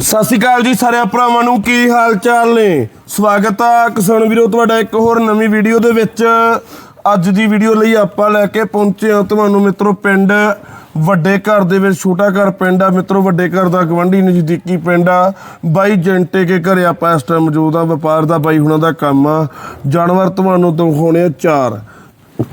ਸਤਿ ਸ਼੍ਰੀ ਅਕਾਲ ਜੀ ਸਾਰੇ ਭਰਾਵਾਂ ਨੂੰ, ਕੀ ਹਾਲ ਚਾਲ ਨੇ? ਸਵਾਗਤ ਆ ਕਿਸਾਨ ਵੀਰੋ, ਤੁਹਾਡਾ ਇੱਕ ਹੋਰ ਨਵੀਂ ਵੀਡੀਓ ਦੇ ਵਿੱਚ। ਅੱਜ ਦੀ ਵੀਡੀਓ ਲਈ ਆਪਾਂ ਲੈ ਕੇ ਪਹੁੰਚੇ ਹਾਂ ਤੁਹਾਨੂੰ ਮਿੱਤਰੋ, ਪਿੰਡ ਵੱਡੇ ਘਰ ਦੇ ਵਿੱਚ, ਛੋਟਾ ਘਰ ਪਿੰਡ ਆ। ਮਿੱਤਰੋ, ਵੱਡੇ ਘਰ ਦਾ ਗਵੰਡੀ ਨਜ਼ਦੀਕੀ ਪਿੰਡ ਆ। ਬਾਈ ਜੰਟੇ ਕੇ ਘਰੇ ਆਪਾਂ ਇਸ ਟਾਈਮ ਮੌਜੂਦ ਆ, ਵਪਾਰ ਦਾ ਬਾਈ ਹੁਣਾਂ ਦਾ ਕੰਮ ਆ। ਜਾਨਵਰ ਤੁਹਾਨੂੰ ਦਿਖਾਉਣੇ ਆ ਚਾਰ।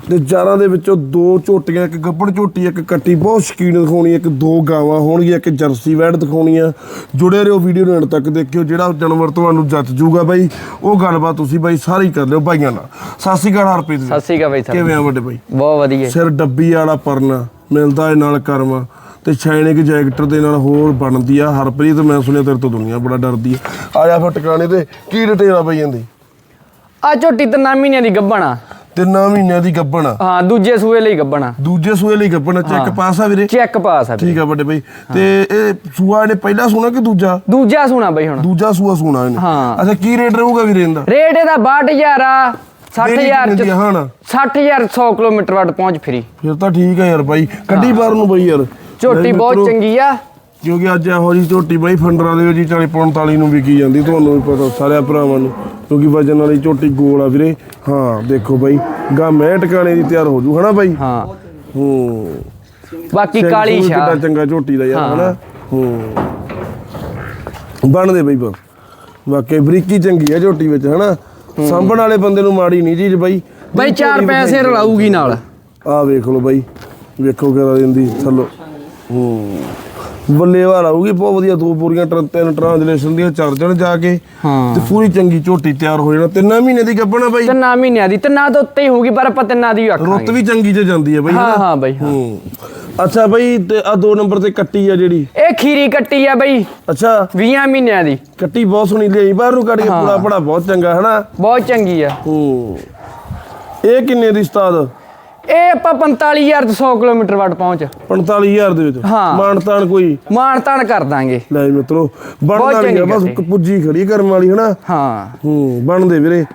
ਤੇ ਚਾਰਾਂ ਦੇ ਵਿੱਚੋਂ ਦੋ ਝੋਟੀਆਂ ਇੱਕ ਗੱਬੜ ਝੋਟੀ ਇੱਕ ਕੱਟੀ। ਬਹੁਤ ਸ਼ਕੀਨ ਦਿਖਾਉਣੀ ਇੱਕ ਦੋ ਗਾਵਾਂ ਹੋਣਗੀਆਂ ਇੱਕ ਜਰਸੀ ਵੈੜ ਦਿਖਾਉਣੀ ਆ। ਜੁੜੇ ਰਹੋ ਵੀਡੀਓ ਨੂੰ ਅੰਤ ਤੱਕ ਦੇਖਿਓ ਜਿਹੜਾ ਜਾਨਵਰ ਤੁਹਾਨੂੰ ਜੱਜ ਜੂਗਾ ਬਾਈ। ਉਹ ਗੱਲਬਾਤ ਤੁਸੀਂ ਬਾਈ ਸਾਰੀ ਕਰ ਲਿਓ ਬਾਈਆਂ ਨਾਲ। ਸਤਿ ਸ਼੍ਰੀ ਅਕਾਲ ਹਰਪ੍ਰੀਤ ਜੀ। ਸਤਿ ਸ਼੍ਰੀ ਅਕਾਲ ਬਾਈ ਸਾਹਿਬ ਕਿਵੇਂ ਆ ਵੱਡੇ ਬਾਈ? ਬਹੁਤ ਵਧੀਆ। ਸਿਰ ਡੱਬੀ ਵਾਲਾ ਪਰਨਾ ਮਿਲਦਾ ਏ ਨਾਲ ਕਰਮ। ਤੇ ਸ਼ਾਈਨਿੰਗ ਜੈਕਟ ਦੇ ਨਾਲ ਹੋਰ ਬਣਦੀ ਆ। ਹਰਪ੍ਰੀਤ ਮੈਂ ਸੁਣਿਆ ਤੇਰੇ ਤੋਂ ਦੁਨੀਆ ਬੜਾ ਡਰਦੀ ਆ। ਆ ਜਾ ਫਿਰ ਟਿਕਾਣੇ ਤੇ। ਕੀ ਡਿਟੇਲ ਆ ਬਾਈ ਜਾਂਦੀ ਆ ਝੋਟੀ ਤਾਂ ਨਾ ਮਹੀਨਿਆਂ ਦੀ ਗੱਬਣਾ ਤਿੰਨਾਂ ਮਹੀਨਿਆਂ ਦੀ ਗੱਬਣ ਆ। ਹਾਂ ਦੂਜੇ ਸੂਏ ਲਈ ਗੱਬਣਾ ਦੂਜੇ ਸੂਏ ਲਈ ਗੱਬਣ ਚੈੱਕ ਪਾਸ ਆ ਵੀਰੇ? ਚੈੱਕ ਪਾਸ ਆ। ਠੀਕ ਆ ਵੱਡੇ ਬਈ। ਤੇ ਇਹ ਸੂਆ ਇਹਨੇ ਪਹਿਲਾ ਸੂਣਾ ਕਿ ਦੂਜਾ? ਦੂਜਾ ਸੁਣਾ ਬਈ ਹੁਣ। ਦੂਜਾ ਸੂਆ ਸੂਣਾ ਇਹਨੇ। ਹਾਂ। ਅੱਛਾ ਕੀ ਰੇਟ ਰਹੂਗਾ ਵੀਰੇ ਇਹਦਾ? ਰੇਟ ਇਹਦਾ 62000 ਆ 60000 ਚ ਹਾਂ ਨਾ 60000 100 ਕਿਲੋਮੀਟਰ ਵੱਟ ਪਹੁੰਚ ਫਰੀ। ਫਿਰ ਤਾਂ ਠੀਕ ਆ ਯਾਰ ਬਾਈ। ਕੱਢੀ ਬਾਹਰ ਨੂੰ ਬਈ ਯਾਰ। ਝੋਟੀ ਬਹੁਤ ਮਿੱਤਰੋ, ਚੰਗੀ ਆ। ਕਿਉਂਕਿ ਅੱਜ ਇਹੋ ਜੀ ਝੋਟੀ ਬਾਈ ਫੰਡਰਾਂ ਦੇ ਵਿੱਚ 40 45 ਨੂੰ ਵਿਕੀ ਜਾਂਦੀ ਤੁਹਾਨੂੰ ਵੀ ਪਤਾ ਸਾਰਿਆਂ ਭਰਾਵਾਂ ਨੂੰ ਕਿਉਂਕਿ ਵਜਨ ਵਾਲੀ ਝੋਟੀ ਗੋਲ ਆ ਵੀਰੇ। ਹਾਂ ਦੇਖੋ ਬਾਈ ਗਾ ਮੈਂ ਟਿਕਾਣੇ ਦੀ ਤਿਆਰ ਹੋ ਜੂ ਹਨਾ ਬਾਈ? ਹਾਂ। ਹੂੰ। ਬਾਕੀ ਕਾਲੀ ਸ਼ਾਹ ਕਿੱਡਾ ਚੰਗਾ ਝੋਟੀ ਦਾ ਯਾਰ। ਹਨਾ? ਹੂੰ। ਬਣਦੇ ਬਈ ਬਸ। ਵਾਕਈ ਬਰੀਕੀ ਚੰਗੀ ਆ ਝੋਟੀ ਵਿੱਚ ਹਨਾ? ਸਾਂਭਣ ਵਾਲੇ ਬੰਦੇ ਨੂੰ ਮਾੜੀ ਨਹੀਂ ਚੀਜ਼ ਬਾਈ। ਬਾਈ ਚਾਰ ਪੈਸੇ ਰਲਾਊਗੀ ਨਾਲ। ਆ ਵੇਖ ਲਓ ਬਾਈ ਵੇਖੋ ਕਿਹੜਾ ਦਿੰਦੀ ਥੱਲੋ। ਹੂੰ। ਬੱਲੇ ਵਾਰ ਆਊਗੀ ਬਹੁਤ ਵਧੀਆ ਦੋ ਪੂਰੀਆਂ ਟਰ ਤਿੰਨ ਟ੍ਰਾਂਸਲੇਸ਼ਨ ਦੀਆਂ ਚਾਰ ਜਣ ਜਾ ਕੇ ਹਾਂ। ਤੇ ਪੂਰੀ ਚੰਗੀ ਝੋਟੀ ਤਿਆਰ ਹੋ ਜਾਣਾ। ਤਿੰਨਾਂ ਮਹੀਨੇ ਦੀ ਗੱਭਣਾ ਬਾਈ। ਤਿੰਨਾਂ ਮਹੀਨਿਆਂ ਦੀ ਤਿੰਨਾਂ ਤੋਂ ਉੱਤੇ ਹੀ ਹੋਊਗੀ ਪਰ ਆਪਾਂ ਤਿੰਨਾਂ ਦੀ ਰੁੱਤ ਆਖਾਂਗੇ ਵੀ ਚੰਗੀ ਚ ਜਾਂਦੀ ਹੈ ਬਾਈ ਹਾਂ ਹਨਾ? ਹਾਂ ਬਾਈ ਹਾਂ। ਹੂੰ। ਅੱਛਾ ਬਾਈ ਤੇ ਆ ਦੋ ਨੰਬਰ ਤੇ ਕੱਟੀ ਆ ਜਿਹੜੀ? ਇਹ ਖੀਰੀ ਕੱਟੀ ਆ ਬਈ। ਅੱਛਾ। 20 ਮਹੀਨਿਆਂ ਦੀ। ਕੱਟੀ ਬਹੁਤ ਸੋਹਣੀ ਲਈ ਬਾਹਰ ਨੂੰ ਕੱਢ ਕੇ ਪੂਰਾ ਪੜਾ ਬਹੁਤ ਚੰਗਾ ਹਨਾ? ਬਹੁਤ ਚੰਗੀ ਆ। ਹੂੰ। ਇਹ ਕਿੰਨੇ ਦੀ ਉਸਤਾਦ? ਇਹ ਆਪਾਂ 45000 ਤੋਂ 100 ਕਿਲੋਮੀਟਰ ਵੱਟ ਪਹੁੰਚ। 45000 ਦੇ ਵਿੱਚ? ਹਾਂ। ਮਾਣ ਤਾਣ ਕੋਈ? ਮਾਣ ਤਾਣ ਕਰ ਦਾਂਗੇ। ਲੈ ਮਿੱਤਰੋ ਬਣਨ ਬਹੁਤ ਵਾਲੀ ਆ ਚੰਗੀ ਬਸ। ਪੁੱਜੀ ਖੜੀ ਕਰਨ ਵਾਲੀ ਹਨਾ? ਹਾਂ। ਹੂੰ ਬਣਦੇ ਵੀਰੇ।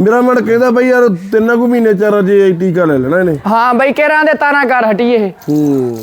ਮੇਰਾ ਮਨ ਕਹਿੰਦਾ ਬਈ ਯਾਰ ਤਿੰਨਾਂ ਕੁ ਮਹੀਨੇ ਚਾਰ ਅਜੇ ਟੀਕਾ ਲੈ ਲੈਣਾ ਇਹਨੇ। ਹਾਂ ਬਈ ਕਹਿਰਾਂ ਦੇ ਤਾਰਾਂ ਕਰ ਹਟੀ ਇਹ। ਹੂੰ।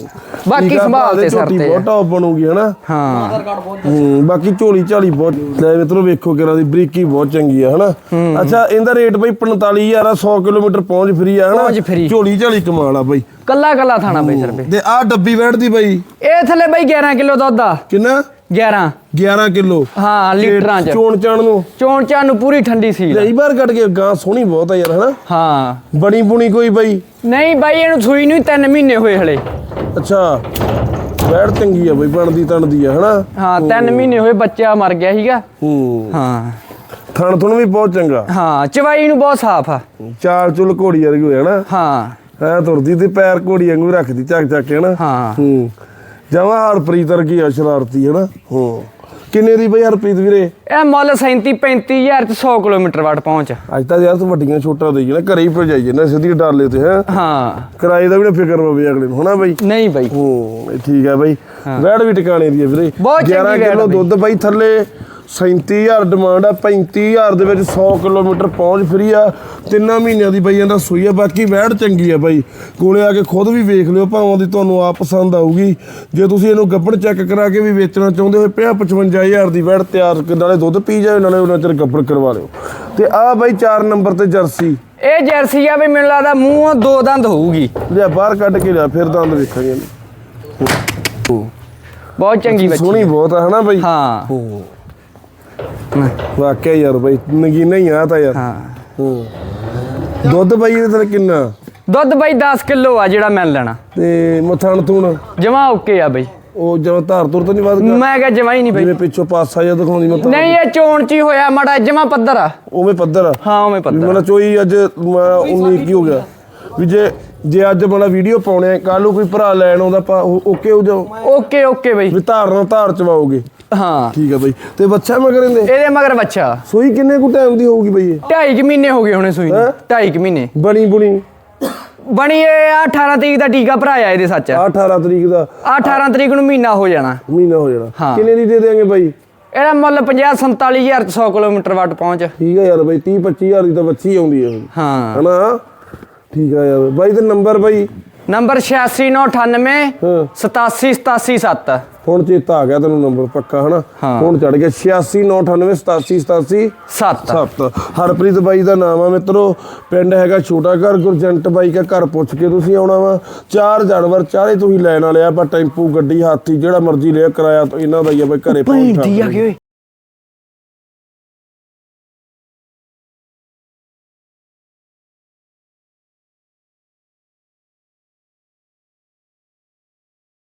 ਬਾਕੀ ਸੰਭਾਲ ਤੇ ਸਿਰ ਤੇ ਬਹੁਤ ਟੌਪ ਬਣੂਗੀ ਹਨਾ? ਹਾਂ। ਹੂੰ ਬਾਕੀ ਝੋਲੀ ਝਾਲੀ ਬਹੁਤ ਲੈ ਮਿੱਤਰੋ ਵੇਖੋ ਕਿਰਾਂ ਦੀ ਬਰੀਕੀ ਬਹੁਤ ਚੰਗੀ ਆ ਹਨਾ? ਅੱਛਾ ਇਹਦਾ ਰੇਟ ਬਈ 45000 ਆ 100 ਕਿਲੋਮੀਟਰ ਪਹੁੰਚ ਫਰੀ ਆ ਹਨਾ। ਝੋਲੀ ਝਾਲੀ ਕਮਾਲ ਆ ਬਈ। ਕੱਲਾ ਕੱਲਾ ਥਾਣਾ ਬਈ ਸਿਰ ਤੇ। ਆ ਡੱਬੀ ਬੈਠਦੀ ਬਈ। ਇਹ ਥੱਲੇ ਬਈ 11 ਕਿਲੋ ਦੁੱਧ ਆ। ਕਿੰਨਾ? 11 11 ਕਿਲੋ। ਹਾਂ ਲੀਟਰਾਂ ਚ। ਚੋਣ ਚਾਣ ਨੂੰ? ਚੋਣ ਚਾਣ ਨੂੰ ਪੂਰੀ ਠੰਡੀ ਸੀ ਲਈ ਬਾਹਰ ਕੱਢ ਕੇ ਗਾਂ ਸੋਹਣੀ ਬਹੁਤ ਆ ਯਾਰ ਹਨਾ? ਹਾਂ। ਬਣੀ ਬੁਣੀ ਕੋਈ ਬਈ? ਨਹੀਂ ਬਾਈ ਇਹਨੂੰ ਸੂਈ ਨੂੰ 3 ਮਹੀਨੇ ਹੋਏ ਹਲੇ। ਅੱਛਾ। ਬੈੜ ਚੰਗੀ ਆ ਬਈ ਬਣਦੀ ਤਣਦੀ ਆ ਹਨਾ? ਹਾਂ 3 ਮਹੀਨੇ ਹੋਏ ਬੱਚਾ ਮਰ ਗਿਆ ਸੀਗਾ। ਹੂੰ। ਹਾਂ। ਥਣ ਥਣ ਵੀ ਬਹੁਤ ਚੰਗਾ। ਹਾਂ ਚਵਾਈ ਨੂੰ ਬਹੁਤ ਸਾਫ਼ ਆ। ਚਾਲ ਚੁਲ ਘੋੜੀ ਵਰਗੀ ਹੋਇਆ ਨਾ ਹਾਂ। ਐ ਤੁਰਦੀ ਤੇ ਪੈਰ ਘੋੜੀ ਵਾਂਗੂ ਰੱਖਦੀ ਚੱਕ ਚੱਕ ਕੇ ਹਨਾ? ਹਾਂ। ਹੂੰ। ਜਮਾ ਹਰਪ੍ਰੀਤ ਵਰਗੀ ਆ ਸ਼ਰਾਰਤੀ ਹਨਾ? ਹੂੰ। ਕਿੰਨੇ ਦੀ ਬਈ ਹਰਪ੍ਰੀਤ ਵੀਰੇ? ਇਹ ਮੁੱਲ 37 35000 ਤੇ 100 ਕਿਲੋਮੀਟਰ ਵੱਟ ਪਹੁੰਚ। ਅੱਜ ਤਾਂ ਯਾਰ ਤੂੰ ਵੱਡੀਆਂ ਛੋਟਾਂ ਦੇਈ ਨਾ ਘਰੇ ਹੀ ਭਜਾਈ ਜਨਾ ਸਿੱਧੀ ਡਾਲੇ ਤੇ ਹੈ? ਹਾਂ। ਕਿਰਾਏ ਦਾ ਵੀ ਨਾ ਫਿਕਰ ਪਵੇ ਅਗਲੇ ਨੂੰ ਹਨਾ ਬਈ? ਨਹੀਂ ਬਾਈ। ਹੂੰ ਠੀਕ ਹੈ ਬਾਈ। ਵੈੜ ਵੀ ਟਿਕਾਣੇ ਦੀ ਹੈ ਵੀਰੇ। ਬਹੁਤ ਚੰਗੀ 11 ਵੈੜ ਕਿਲੋ ਬਈ। ਦੁੱਧ ਬਾਈ ਥੱਲੇ 37000 ਡਿਮਾਂਡ ਆ 35000 ਦੇ ਵਿੱਚ 100 ਕਿਲੋਮੀਟਰ ਪਹੁੰਚ ਫਰੀ ਆ। ਤਿੰਨਾਂ ਮਹੀਨਿਆਂ ਦੀ ਬਈ ਇਹਦਾ ਸੂਈ ਆ ਬਾਕੀ ਵੈੜ ਚੰਗੀ ਆ ਬਾਈ। ਕੋਲੇ ਆ ਕੇ ਖੁਦ ਵੀ ਵੇਖ ਲਿਓ ਭਾਵਾਂ ਦੀ ਤੁਹਾਨੂੰ ਆਪ ਪਸੰਦ ਆਊਗੀ। ਜੇ ਤੁਸੀਂ ਇਹਨੂੰ ਗੱਬੜ ਚੈੱਕ ਕਰਾ ਕੇ ਵੀ ਵੇਚਣਾ ਚਾਹੁੰਦੇ ਹੋ 50 55000 ਦੀ ਵੈੜ ਤਿਆਰ ਨਾਲੇ ਦੁੱਧ ਪੀ ਜਾਏ ਨਾਲੇ ਉਹਨਾਂ ਚਿਰ ਗੱਬੜ ਕਰਵਾ ਲਿਓ। ਤੇ ਆ ਬਾਈ 4 ਨੰਬਰ ਤੇ ਜਰਸੀ। ਇਹ ਜਰਸੀ ਆ ਵੀ ਮੈਨੂੰ ਲੱਗਦਾ ਮੂੰਹੋਂ ਦੋ ਦੰਦ ਹੋਊਗੀ। ਲਿਆ ਬਾਹਰ ਕੱਢ ਕੇ ਲਿਆ ਫਿਰ ਦੰਦ ਵੇਖਾਂਗੇ। ਬਹੁਤ ਚੰਗੀ ਬੱਚੀ ਸੋਹਣੀ ਬਹੁਤ ਆ ਹਨਾ ਬਾਈ? ਹਾਂ। ਹੂੰ। ਵਾਕਿਆ ਯਾਰ ਬਾਈ ਨਗੀਨਾ ਹੀ ਆ ਤਾਂ ਯਾਰ। ਹਾਂ। ਹੂੰ। ਦੁੱਧ ਬਾਈ ਇਹਦੇ ਤੇ ਕਿੰਨਾ? ਦੁੱਧ ਬਾਈ 10 ਕਿਲੋ ਆ ਜਿਹੜਾ ਮੈਂ ਲੈਣਾ। ਤੇ ਮਥਣ ਥੂਣ। ਜਮਾ ਓਕੇ ਆ ਬਈ। ਉਹ ਜਦੋਂ ਧਾਰ ਤੁਰ ਤਾਂ ਨਹੀਂ ਵੱਧ ਗਿਆ? ਮੈਂ ਕਿਹਾ ਜਮਾ ਹੀ ਨਹੀਂ ਬਈ। ਜਿਵੇਂ ਪਿੱਛੋਂ ਪਾਸਾ ਜਿਹਾ ਦਿਖਾਉਂਦੀ ਮੈਂ ਤਾਂ। ਨਹੀਂ ਇਹ ਚੋਣ ਚ ਹੀ ਹੋਇਆ ਮਾੜਾ ਜਮਾ ਪੱਧਰ ਆ। ਉਵੇਂ ਪੱਧਰ ਆ? ਹਾਂ ਉਵੇਂ ਪੱਧਰ ਮੇਰਾ ਚੋਈ ਅੱਜ 19 ਕੀ ਹੋ ਗਿਆ। ਵੀ ਜੇ ਜੇ ਅੱਜ ਬਣਾ ਵੀਡੀਓ ਪਾਉਣੇ ਕੱਲ ਨੂੰ ਕੋਈ ਭਰਾ ਲੈਣ ਆਉਂਦਾ ਓਕੇ ਹੋ ਜਾਓ। ਓਕੇ ਓਕੇ ਬਈ। ਵੀ ਧਾਰ ਨਾਲ ਧਾਰ ਚਵਾਓਗੇ। ਹਾਂ। ਠੀਕ ਆ ਬਾਈ। ਤੇ ਬੱਚਾ ਮਗਰ ਇਹਦੇ? ਇਹਦੇ ਮਗਰ ਬੱਚਾ ਸੂਈ ਕਿੰਨੇ ਕੁ ਟਾਈਮ ਦੀ ਹੋਊਗੀ ਬਾਈ ਇਹ? ਢਾਈ ਕੁ ਮਹੀਨੇ ਹੋ ਗਏ ਹੋਣੇ ਸੂਈ ਨੂੰ। ਹੈਂ? ਢਾਈ ਕੁ ਮਹੀਨੇ। ਬਣੀ ਬੁਣੀ। ਬਣੀ ਇਹ ਆ 18 ਤਰੀਕ ਦਾ ਟੀਕਾ ਭਰਾਇਆ ਇਹਦੇ ਸੱਚ। ਆਹ 18 ਤਰੀਕ ਦਾ। ਆ 18 ਤਰੀਕ ਨੂੰ ਮਹੀਨਾ ਹੋ ਜਾਣਾ। ਮਹੀਨਾ ਹੋ ਜਾਣਾ। ਹਾਂ। ਕਿੰਨੇ ਦੀ ਦੇ ਦੇਾਂਗੇ ਬਾਈ? ਇਹਦਾ ਮੁੱਲ 50 47000 ਤੇ 100 ਕਿਲੋਮੀਟਰ ਵੱਟ ਪਹੁੰਚ। ਠੀਕ ਆ ਯਾਰ ਬਾਈ 30 25000 ਦੀ ਤਾਂ ਬੱਚੀ ਆਉਂਦੀ ਹੈ ਹਾਂ। ਹਨਾ? ਠੀਕ ਆ ਯਾਰ। ਬਾਈ ਤੇ ਨੰਬਰ ਬਾਈ? ਨੰਬਰ 86998 ਹਾਂ। 87787 ਹੁਣ ਚੇਤਾ ਆ ਗਿਆ ਤੈਨੂੰ ਨੰਬਰ ਪੱਕਾ ਹਨਾ। ਹੁਣ ਚੜ ਗਿਆ 8698878787 7 ਸੱਤ। ਹਰਪ੍ਰੀਤ ਬਾਈ ਦਾ ਨਾਮ ਆ ਮਿੱਤਰੋ। ਪਿੰਡ ਹੈਗਾ ਛੋਟਾ ਘਰ ਗੁਰਜੰਟ ਬਾਈ ਦਾ ਘਰ ਪੁੱਛ ਕੇ ਤੁਸੀਂ ਆਉਣਾ ਵਾ। ਚਾਰ ਜਾਨਵਰ ਚਾਰੇ ਤੁਸੀਂ ਲੈਣ ਵਾਲੇ ਆ ਪਰ ਟੈਂਪੂ ਗੱਡੀ ਹਾਥੀ ਜਿਹੜਾ ਮਰਜ਼ੀ ਲਿਆ ਕਿਰਾਇਆ ਤੋਂ ਇਹਨਾਂ ਦਾ ਹੀ ਆ ਬਈ ਘਰੇ ਪਹੁੰਚਾ